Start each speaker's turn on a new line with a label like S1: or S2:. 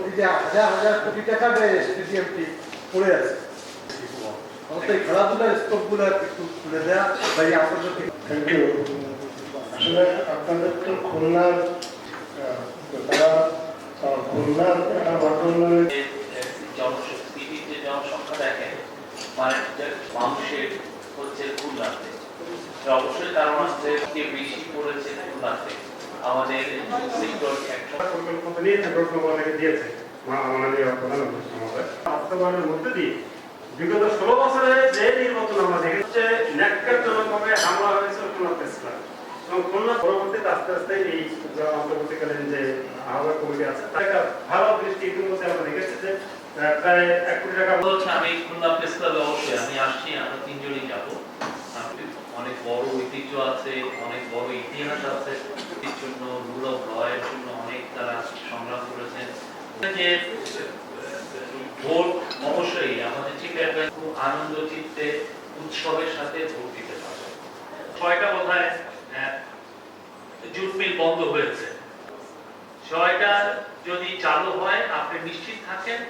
S1: এই যে হাজার হাজার কোটি টাকা ব্যয় স্টেডিয়ামটি পড়ে আছে আমাদের খেলাধুলার স্কোপগুলো একটু তুলে দেওয়া বা এই আপনাদের
S2: থ্যাংক ইউ আসলে আপনাদের তো খুলনার তারা খুলনার একটা বর্তমানে
S3: জনশক্তি যে জনসংখ্যা দেখেন মানে মানুষের হচ্ছে খুলনাতে। অবশ্যই কারণ আছে বেশি পড়েছে খুলনাতে। আমাদের
S4: দিয়েছে বাস্তবায়নের মধ্যে দিয়ে বিগত ষোলো বছরে যে নির্বাচন আমরা দেখেছি ন্যাক্কারজনকভাবে হামলা হয়েছিল খুলনা প্রেস এবং খুলনা পরবর্তীতে আস্তে আস্তে এই অন্তর্বর্তীকালীন যে আহ্বায়ক কমিটি আছে তার একটা ভালো দৃষ্টি ইতিমধ্যে আমরা দেখেছি যে প্রায় এক কোটি টাকা
S3: হচ্ছে আমি খুলনা প্রেস ক্লাবে অবশ্যই আমি আসছি আমরা তিনজনই যাব। অনেক বড় ঐতিহ্য আছে অনেক বড় ইতিহাস আছে। জন্য রুল অফ ল এর জন্য অনেক তারা সংগ্রাম করেছেন। যে ভোট অবশ্যই আমাদের অ্যাডভাইস খুব আনন্দ চিত্তে উৎসবের সাথে ভোট দিতে পারবে। ছয়টা বোধহয় জুট মিল বন্ধ হয়েছে। ছয়টা যদি চালু হয়, আপনি নিশ্চিত থাকেন?